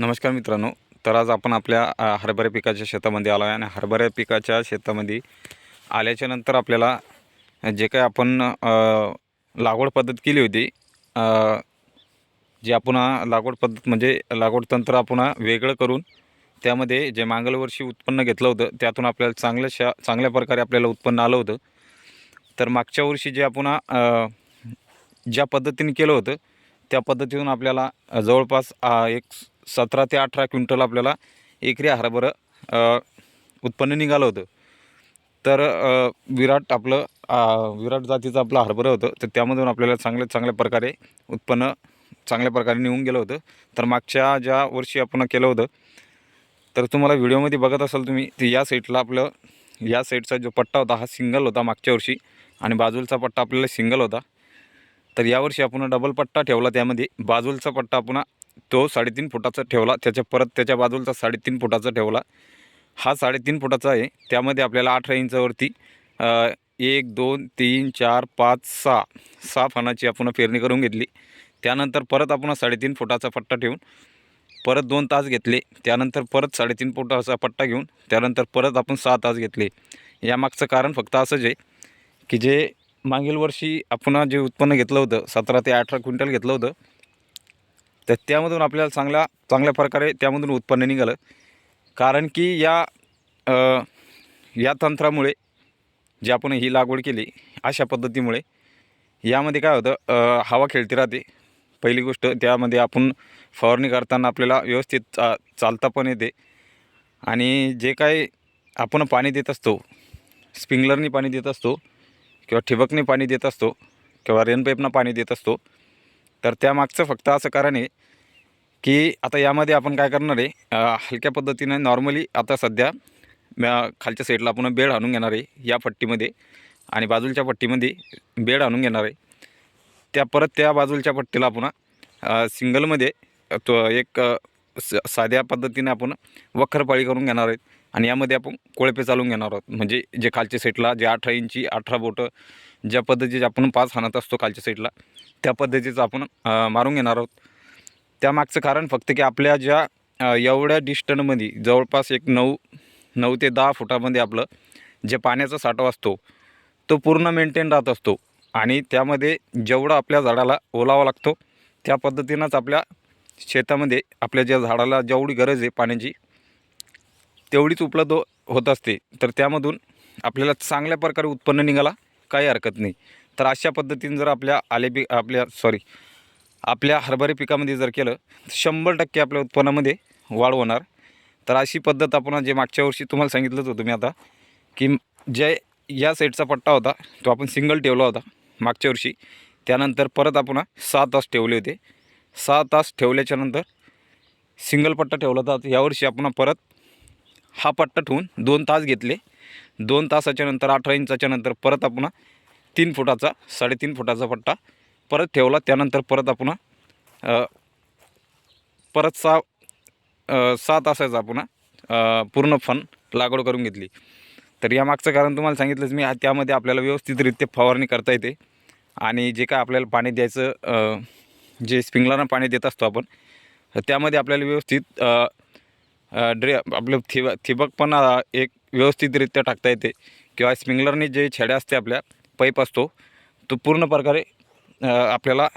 नमस्कार मित्रांनो. तर आज आपण आपल्या हरभरे पिकाच्या शेतामध्ये आलो आहे आणि हरभरे पिकाच्या शेतामध्ये आल्याच्यानंतर आपल्याला जे काही आपण लागवड पद्धत केली होती जे आपण लागवड पद्धत म्हणजे लागवड तंत्र आपण वेगळं करून त्यामध्ये जे मागलवर्षी उत्पन्न घेतलं होतं त्यातून आपल्याला चांगल्या शा चांगल्या प्रकारे आपल्याला उत्पन्न आलं होतं. तर मागच्या वर्षी जे आपण ज्या पद्धतीने केलं होतं त्या पद्धतीतून आपल्याला जवळपास एक सतरा ते अठरा क्विंटल आपल्याला एकरी हरभरं उत्पन्न निघालं होतं. तर विराट आपलं विराट जातीचं आपलं हरभरं होतं. तर त्यामधून आपल्याला चांगल्या चांगल्या प्रकारे उत्पन्न चांगल्या प्रकारे निघून गेलं होतं. तर मागच्या ज्या वर्षी आपण केलं होतं तर तुम्हाला व्हिडिओमध्ये बघत असाल तुम्ही ते या साईडला आपलं या साईडचा जो पट्टा होता हा सिंगल होता मागच्या वर्षी आणि बाजूलचा पट्टा आपल्याला सिंगल होता. तर यावर्षी आपण डबल पट्टा ठेवला त्यामध्ये. बाजूलचा पट्टा आपण तो साडेतीन फुटाचा ठेवला. त्याच्या परत त्याच्या बाजूला साडेतीन फुटाचा ठेवला. हा साडेतीन फुटाचा आहे. त्यामध्ये आपल्याला अठरा इंचावरती एक दोन तीन चार पाच सहा सहा फणाची आपण पेरणी करून घेतली. त्यानंतर परत आपण साडेतीन फुटाचा पट्टा ठेवून परत दोन तास घेतले. त्यानंतर परत साडेतीन फुटाचा पट्टा घेऊन त्यानंतर परत आपण सहा तास घेतले. यामागचं कारण फक्त असंच आहे की जे मागील वर्षी आपण जे उत्पन्न घेतलं होतं सतरा ते अठरा क्विंटल घेतलं होतं तर त्यामधून आपल्याला चांगल्या चांगल्या प्रकारे त्यामधून उत्पन्न निघालं. कारण की या या तंत्रामुळे जे आपण ही लागवड केली अशा पद्धतीमुळे यामध्ये काय होतं हवा खेळती राहते. पहिली गोष्ट त्यामध्ये आपण फवारणी करताना आपल्याला व्यवस्थित चा चालता पण येते. आणि जे काय आपण पाणी देत असतो स्प्रिंगलरनी पाणी देत असतो किंवा ठिबकने पाणी देत असतो किंवा रेन पाईपनं पाणी देत असतो तर त्यामागचं फक्त असं कारण आहे की आता यामध्ये आपण काय करणार आहे हलक्या पद्धतीने नॉर्मली आता सध्या खालच्या साईडला आपण बेड आणून घेणार आहे या पट्टीमध्ये आणि बाजूच्या पट्टीमध्ये बेड आणून घेणार आहे. त्या परत त्या बाजूच्या पट्टीला आपण सिंगलमध्ये तो एक स साध्या पद्धतीने आपण वखरपाळी करून घेणार आहेत आणि यामध्ये आपण कोळपे चालून घेणार आहोत. म्हणजे जे खालच्या सेटला जे अठरा इंची अठरा बोटं ज्या पद्धतीचे आपण पाच हाणत असतो खालच्या साईडला त्या पद्धतीचं आपण मारून घेणार आहोत. त्यामागचं कारण फक्त की आपल्या ज्या एवढ्या डिस्टनमध्ये जवळपास एक नऊ नऊ ते दहा फुटामध्ये आपलं जे पाण्याचा साठा असतो तो पूर्ण मेंटेन राहत असतो. आणि त्यामध्ये जेवढं आपल्या झाडाला ओलावा लागतो त्या पद्धतीनंच आपल्या शेतामध्ये आपल्या ज्या झाडाला जेवढी गरज आहे पाण्याची तेवढीच उपलब्ध होत असते. तर त्यामधून आपल्याला चांगल्या प्रकारे उत्पन्न निघाला. काही हरकत नाही. तर अशा पद्धतीने जर आपल्या आलेबी आपल्या सॉरी आपल्या हरभरे पिकामध्ये जर केलं तर शंभर टक्के आपल्या उत्पन्नामध्ये वाढ होणार. तर अशी पद्धत आपण जे मागच्या वर्षी तुम्हाला सांगितलंच होतं मी आता की जे या साईडचा पट्टा होता तो आपण सिंगल ठेवला होता मागच्या वर्षी. त्यानंतर परत आपण सहा तास ठेवले होते. सहा तास ठेवल्याच्यानंतर सिंगल पट्टा ठेवला होता. यावर्षी आपण परत हा पट्टा ठेवून दोन तास घेतले. दोन तासाच्या नंतर अठरा इंचाच्या नंतर परत आपण तीन फुटाचा साडेतीन फुटाचा पट्टा परत ठेवला. त्यानंतर परत आपण परत सहा सात सहा तासाचा आपण पूर्ण फन लागवड करून घेतली. तर यामागचं कारण तुम्हाला सांगितलंच मी त्यामध्ये आपल्याला व्यवस्थितरित्या फवारणी करता येते. आणि जे काय आपल्याला पाणी द्यायचं जे स्प्रिंगलरनं पाणी देत असतो आपण त्यामध्ये आपल्याला व्यवस्थित ड्रे आपलं थिब ठिबक पण एक व्यवस्थितरित्या टाकता येते. किंवा स्प्रिंगलरने जे छड्या असते आपल्या पाईप असतो तो पूर्ण प्रकारे आपल्याला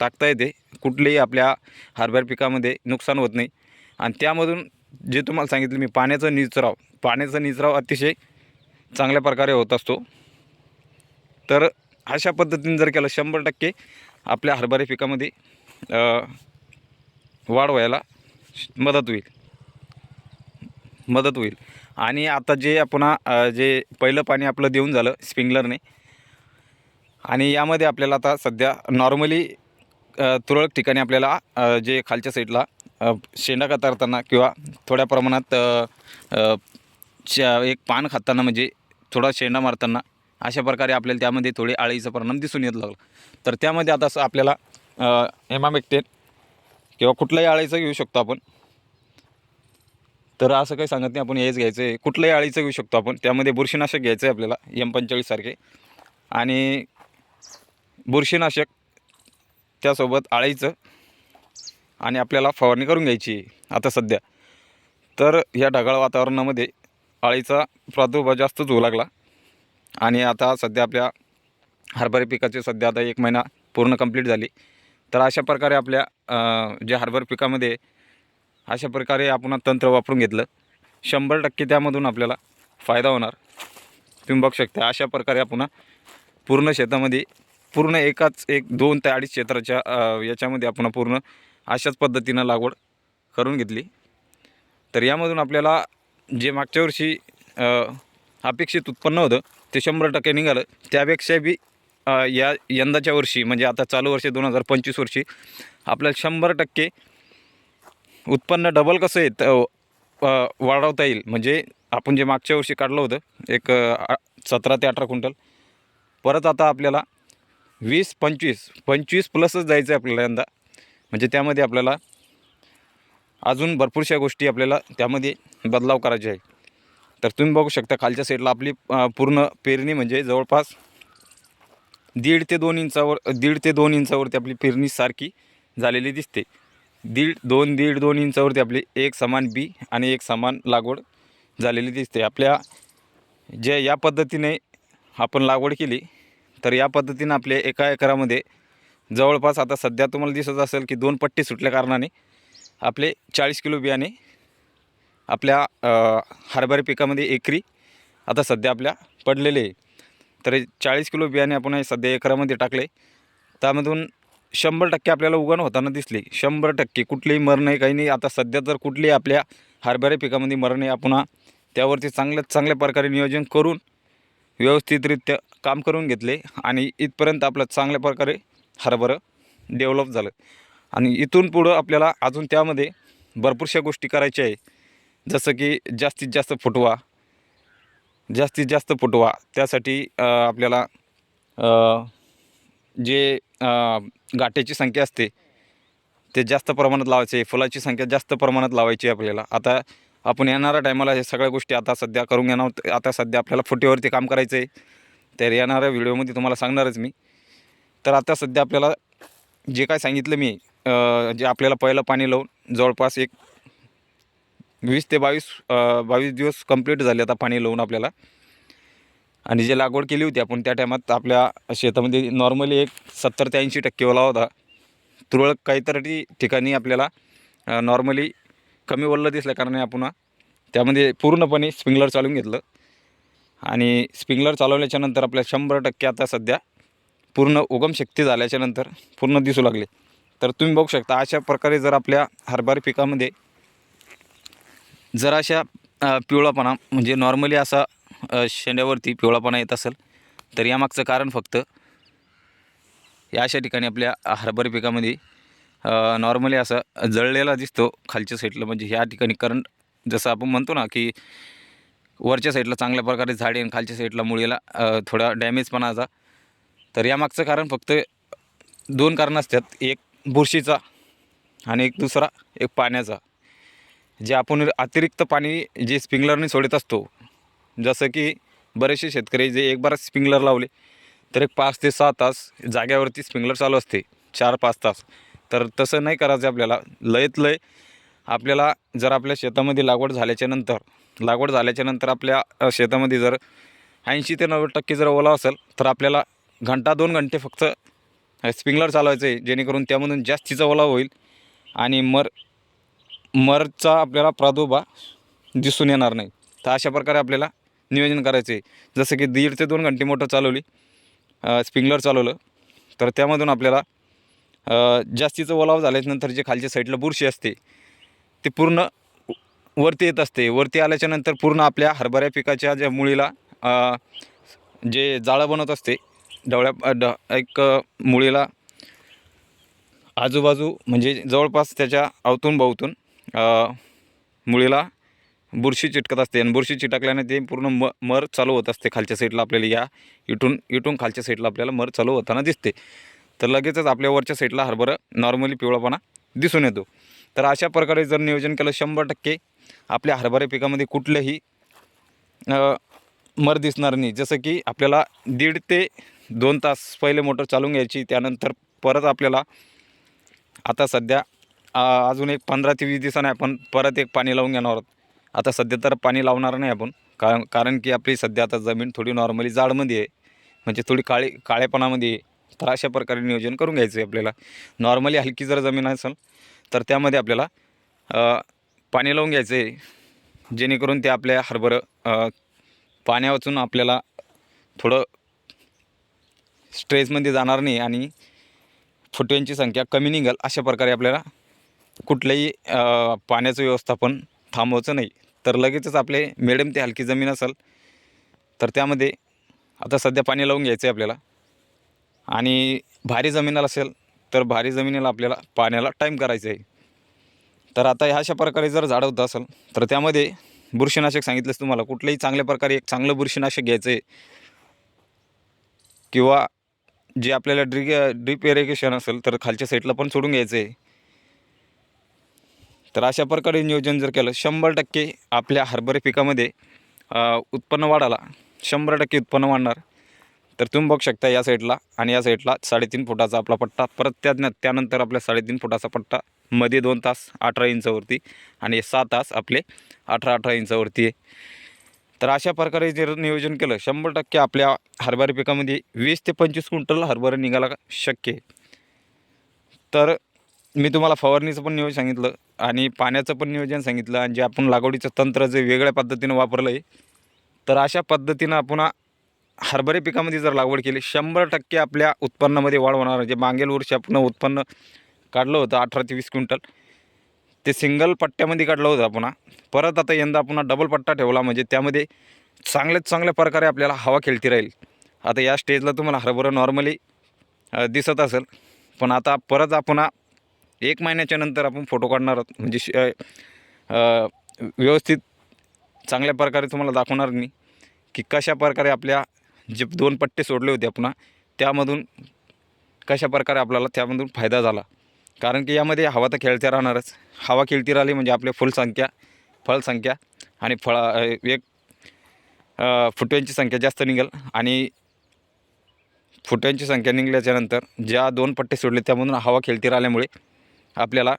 टाकता येते. कुठलेही आपल्या हरभर पिकामध्ये नुकसान होत नाही. आणि त्यामधून जे तुम्हाला सांगितलं मी पाण्याचा निचराव पाण्याचा निचराव अतिशय चांगल्या प्रकारे होत असतो. तर अशा पद्धतीने जर केलं शंभर टक्के आपल्या हरभरे पिकामध्ये वाढ व्हायला मदत होईल. मदत होईल. आणि आता जे आपण जे पहिलं पाणी आपलं देऊन झालं स्प्रिंगलरने आणि यामध्ये आपल्याला आता सध्या नॉर्मली तुरळक ठिकाणी आपल्याला जे खालच्या साईडला शेंडा कातारताना किंवा थोड्या प्रमाणात एक पान खाताना म्हणजे थोडा शेंडा मारताना अशा प्रकारे आपल्याला त्यामध्ये थोडे आळीचा परिणाम दिसून येत लागला. तर त्यामध्ये आता असं आपल्याला एमामेक्टेन किंवा कुठल्याही आळीचा घेऊ शकतो आपण. तर असं काही सांगत नाही आपण हेच घ्यायचं आहे कुठल्याही आळीचं घेऊ शकतो आपण. त्यामध्ये बुरशीनाशक घ्यायचं आहे आपल्याला एम पंचेचाळीससारखे आणि बुरशीनाशक त्यासोबत आळीचं आणि आपल्याला फवारणी करून घ्यायची आता सध्या. तर ह्या ढगाळ वातावरणामध्ये अळीचा प्रादुर्भाव जास्तच होऊ लागला. आणि आता सध्या आपल्या हरभरे पिकाचे सध्या आता एक महिना पूर्ण कंप्लीट झाली. तर अशा प्रकारे आपल्या जे हरभरा पिकामध्ये अशा प्रकारे आपण तंत्र वापरून घेतलं. शंभर टक्के त्यामधून आपल्याला फायदा होणार. तुम्ही बघू शकता अशा प्रकारे आपण पूर्ण शेतामध्ये पूर्ण एकाच एक दोन ते अडीच क्षेत्राच्या याच्यामध्ये आपण पूर्ण अशाच पद्धतीनं लागवड करून घेतली. तर यामधून आपल्याला जे मागच्या वर्षी अपेक्षित उत्पन्न होतं ते शंभर टक्के निघालं. त्यापेक्षा बी या यंदाच्या वर्षी म्हणजे आता चालू वर्षी दोन हजार पंचवीस वर्षी आपल्याला शंभर टक्के उत्पन्न डबल कसं येत वाढवता येईल? म्हणजे आपण जे मागच्या वर्षी काढलं होतं एक सतरा ते अठरा क्विंटल. परत आता आपल्याला वीस पंचवीस पंचवीस प्लसच जायचं आहे आपल्याला यंदा. म्हणजे त्यामध्ये आपल्याला अजून भरपूरशा गोष्टी आपल्याला त्यामध्ये बदलाव करायचे आहे तर तुम्ही बघू शकता खालच्या साईडला आपली पूर्ण पेरणी म्हणजे जवळपास दीड ते दोन इंचावर दीड ते दोन इंचावरती आपली पेरणी सारखी झालेली दिसते. दीड दोन दीड दोन इंचावरती आपली एक समान बी आणि एक समान लागवड झालेली दिसते. आपल्या जे या पद्धतीने आपण लागवड केली तर या पद्धतीनं आपल्या एका एकरामध्ये जवळपास आता सध्या तुम्हाला दिसत असेल की दोन पट्टी सुटल्या कारणाने आपले चाळीस किलो बियाणे आपल्या हरभरे पिकामध्ये एकरी आता सध्या आपल्या पडलेले आहे. तर चाळीस किलो बियाणे आपण हे सध्या एकरामध्ये टाकले. त्यामधून शंभर टक्के आपल्याला उगण होताना दिसली. शंभर टक्के. कुठलीही मर नाही काही नाही. आता सध्या तर कुठलीही आपल्या हरभऱ्या पिकामध्ये मर नाही आपण त्यावरती चांगल्यात चांगल्या प्रकारे नियोजन करून व्यवस्थितरित्या काम करून घेतले आणि इथपर्यंत आपलं चांगल्या प्रकारे हरभरं डेव्हलप झालं. आणि इथून पुढं आपल्याला अजून त्यामध्ये भरपूरशा गोष्टी करायच्या आहे. जसं की जास्तीत जास्त फुटवा जास्तीत जास्त फुटवा त्यासाठी आपल्याला जे गाठ्याची संख्या असते. ते जास्त प्रमाणात लावायचे फुलाची संख्या जास्त प्रमाणात लावायची आहे आपल्याला. आता आपण येणाऱ्या टायमाला हे सगळ्या गोष्टी आता सध्या करून घेणार आता सध्या आपल्याला फुटेवरती काम करायचं आहे तर येणाऱ्या व्हिडिओमध्ये तुम्हाला सांगणारच मी. तर आता सध्या आपल्याला जे काय सांगितलं मी जे आपल्याला पहिलं पाणी लावून जवळपास एक वीस ते बावीस बावीस दिवस कंप्लीट झाले आता पाणी लावून आपल्याला. आणि जे लागवड केली होती आपण त्या टायमात आपल्या शेतामध्ये नॉर्मली एक सत्तर ते ऐंशी टक्के ओला होता. तुरळक काहीतरी ठिकाणी आपल्याला नॉर्मली कमी ओललं दिसल्या कारणाने आपण त्यामध्ये पूर्णपणे स्प्रिंगलर चालवून घेतलं. आणि स्प्रिंगलर चालवल्याच्या नंतर आपल्या शंभर टक्के आता सध्या पूर्ण उगम शक्ती झाल्याच्यानंतर पूर्ण दिसू लागले. तर तुम्ही बघू शकता अशा प्रकारे जर आपल्या हरभरा पिकामध्ये जर अशा पिवळापणा म्हणजे नॉर्मली असा शेंड्यावरती पिवळापणा येत असेल तर यामागचं कारण फक्त या अशा ठिकाणी आपल्या हरभरा पिकामध्ये नॉर्मली असं जळलेला दिसतो खालच्या साईडला म्हणजे ह्या ठिकाणी करंट जसं आपण म्हणतो ना की वरच्या साईडला चांगल्या प्रकारे झाडे आणि खालच्या साईडला मुळीला थोडा थोडा डॅमेजपणाचा तर यामागचं कारण फक्त दोन कारणं असतात. एक बुरशीचा आणि एक दुसरा एक पाण्याचा. जे आपण अतिरिक्त पाणी जे स्प्रिंकलरने सोडत असतो जसं की बरेचसे शेतकरी जे एक बार स्प्रिंकलर लावले तर एक पाच ते सहा तास जाग्यावरती स्प्रिंकलर चालू असते चार पाच तास. तर तसं नाही करायचं आपल्याला. लयत लय आपल्याला जर आपल्या शेतामध्ये लागवड झाल्याच्यानंतर लागवड झाल्याच्यानंतर आपल्या शेतामध्ये जर ऐंशी ते नव्वद टक्के जर ओला असेल तर आपल्याला घंटा दोन घंटे फक्त स्प्रिंकलर चालवायचं आहे जेणेकरून त्यामधून जास्तीचा ओला होईल आणि मर मरचा आपल्याला प्रादुर्भाव दिसून येणार नाही. तर अशा प्रकारे आपल्याला नियोजन करायचं. आहे जसं की दीड ते दोन घंटे मोटर चालवली स्प्रिंगलर चालवलं तर त्यामधून आपल्याला जास्तीचं ओलाव झाल्याच्यानंतर जे खालच्या साईडला बुरशी असते ते पूर्ण वरती येत असते. वरती आल्याच्यानंतर पूर्ण आपल्या हरभऱ्या पिकाच्या ज्या मुळीला जे जाळं बनत असते डवळ्या ड एक मुळीला आजूबाजू म्हणजे जवळपास त्याच्या अवतून भवतून मुळीला बुरशी चिटकत असते. आणि बुरशी चिटकल्याने ते पूर्ण म मर चालू होत असते. खालच्या साईडला आपल्याला या इटून इटून खालच्या साईडला आपल्याला मर चालू होताना दिसते. तर लगेचच आपल्या वरच्या साईडला हरभरं नॉर्मली पिवळापणा दिसून येतो. तर अशा प्रकारे जर नियोजन केलं शंभर टक्के आपल्या हरभरे पिकामध्ये कुठलंही मर दिसणार नाही. जसं की आपल्याला दीड ते दोन तास पहिले मोटर चालून घ्यायची त्यानंतर परत आपल्याला आता सध्या अजून एक पंधरा ते वीस दिवसाने आपण परत एक पाणी लावून घेणार आहोत. आता सध्या तर पाणी लावणार नाही आपण. कारण कारण की आपली सध्या आता जमीन थोडी नॉर्मली जाडमध्ये आहे. म्हणजे थोडी काळी काळेपणामध्ये आहे. तर अशा प्रकारे नियोजन करून घ्यायचं आहे आपल्याला. नॉर्मली हलकी जर जमीन असेल तर त्यामध्ये आपल्याला पाणी लावून घ्यायचं आहे जेणेकरून ते आपल्या हरभरं पाण्यावाचून पाण्या आपल्याला थोडं स्ट्रेसमध्ये जाणार नाही आणि फुटव्यांची संख्या कमी निघेल. अशा प्रकारे आपल्याला कुठलंही पाण्याचं व्यवस्थापन थांबवायचं नाही. तर लगेचच आपले मिडियम ते हलकी जमीन असेल तर त्यामध्ये आता सध्या पाणी लावून घ्यायचं आहे आपल्याला. आणि भारी जमिनीला असेल तर भारी जमिनीला आपल्याला पाण्याला टाईम करायचं आहे तर आता ह्या अशा प्रकारे जर झाडं होत असेल तर त्यामध्ये बुरशीनाशक सांगितलंच तुम्हाला. कुठल्याही चांगल्या प्रकारे एक चांगलं बुरशीनाशक घ्यायचं आहे किंवा जे आपल्याला ड्रिग ड्रिप इरिगेशन असेल तर खालच्या साईडला पण सोडून घ्यायचं आहे तर अशा प्रकारे नियोजन जर केलं शंभर टक्के आपल्या हरभरे पिकामध्ये उत्पन्न वाढाला शंभर टक्के उत्पन्न वाढणार. तर तुम्ही बघू शकता या साईडला आणि या साईडला साडेतीन फुटाचा आपला पट्टा परत त्या त्यानंतर आपल्या साडेतीन फुटाचा पट्टा मध्ये दोन तास अठरा इंचावरती आणि सहा तास आपले अठरा अठरा इंचावरती आहे. तर अशा प्रकारे जर नियोजन केलं शंभर टक्के आपल्या हरभरा पिकामध्ये वीस ते पंचवीस क्विंटल हरभरा निघायला शक्य आहे. तर मी तुम्हाला फवारणीचं पण नियोजन सांगितलं आणि पाण्याचं पण नियोजन सांगितलं आणि जे आपण लागवडीचं तंत्र जे वेगळ्या पद्धतीनं वापरलं आहे तर अशा पद्धतीनं आपण हरभरे पिकामध्ये जर लागवड केली शंभर टक्के आपल्या उत्पन्नामध्ये वाढ होणार. जे मागील वर्षी आपण उत्पन्न काढलं होतं अठरा ते वीस क्विंटल ते सिंगल पट्ट्यामध्ये काढलं होतं आपण. परत आता यंदा आपण डबल पट्टा ठेवला म्हणजे त्यामध्ये चांगल्यात चांगल्या प्रकारे आपल्याला हवा खेळती राहील. आता या स्टेजला तुम्हाला हरभरा नॉर्मली दिसत असेल. पण आता परत आपण एक महिन्याच्या नंतर आपण फोटो काढणार आहोत. म्हणजे श- व्यवस्थित चांगल्या प्रकारे तुम्हाला दाखवणार मी की कशा प्रकारे आपल्या जे दोन पट्टे सोडले होते आपण त्यामधून कशा प्रकारे आपल्याला त्यामधून फायदा झाला. कारण की यामध्ये हवा तर खेळत्या राहणारच. हवा खेळती राहिली म्हणजे आपल्या फुलसंख्या फळसंख्या आणि फळा एक फुटव्यांची संख्या जास्त निघेल आणि फुटव्यांची संख्या निघल्याच्यानंतर ज्या दोन पट्टे सोडले त्यामधून हवा खेळती राहिल्यामुळे आपल्याला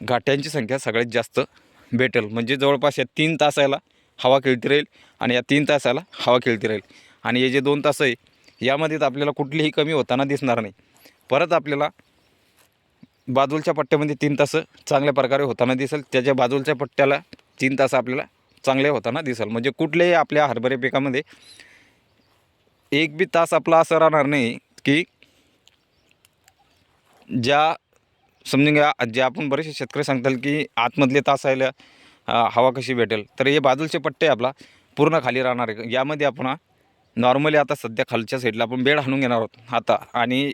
घाट्यांची संख्या सगळ्यात जास्त भेटेल. म्हणजे जवळपास या तीन तासाला हवा खेळती राहील आणि या तीन तासाला हवा खेळती राहील. आणि हे जे दोन तास आहे यामध्ये तर आपल्याला कुठलीही कमी होताना दिसणार नाही. परत आपल्याला बाजूलच्या पट्ट्यामध्ये तीन तास चांगल्या प्रकारे होताना दिसेल. त्याच्या बाजूलच्या पट्ट्याला तीन तास आपल्याला चांगले होताना दिसेल. म्हणजे कुठल्याही आपल्या हरभरे पिकामध्ये एक बी तास आपला असं राहणार नाही की ज्या समजून घ्या. जे आपण बरेचसे शेतकरी सांगताल की आतमधले तास आयला हवा कशी भेटेल? तर हे बाजूचे पट्टे आपला पूर्ण खाली राहणार आहे. यामध्ये आपण नॉर्मली आता सध्या खालच्या साईडला आपण बेड हाणून घेणार आहोत. आता आणि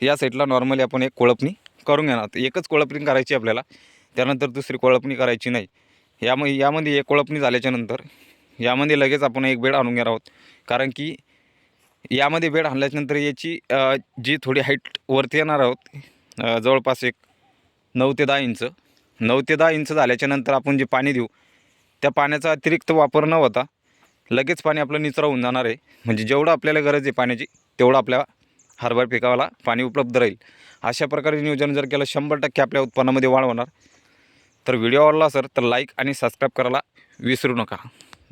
या साईडला नॉर्मली आपण एक कोळपणी करून घेणार आहोत. एकच कोळपणी करायची आपल्याला. त्यानंतर दुसरी कोळपणी करायची नाही. यामध्ये यामध्ये एक कोळपणी झाल्याच्यानंतर यामध्ये लगेच आपण एक बेड आणून घेणार आहोत. कारण की यामध्ये बेड आणल्याच्यानंतर याची जी थोडी हाईट वरती येणार आहोत जवळपास एक नऊ ते दहा इंच. नऊ ते दहा इंच झाल्याच्यानंतर आपण जे पाणी देऊ त्या पाण्याचा अतिरिक्त वापर न होता लगेच पाणी आपलं निचरा होऊन जाणार आहे. म्हणजे जेवढं आपल्याला गरज आहे पाण्याची तेवढं आपल्या हरभरा पिकाला पाणी उपलब्ध राहील. अशा प्रकारे नियोजन जर केलं शंभर टक्के आपल्या उत्पन्नामध्ये वाढ होणार. तर व्हिडिओ आवडला सर तर लाईक आणि सबस्क्राईब करायला विसरू नका.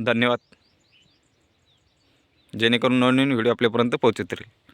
धन्यवाद. जेणेकरून नवनवीन व्हिडिओ आपल्यापर्यंत पोहोचत राहील.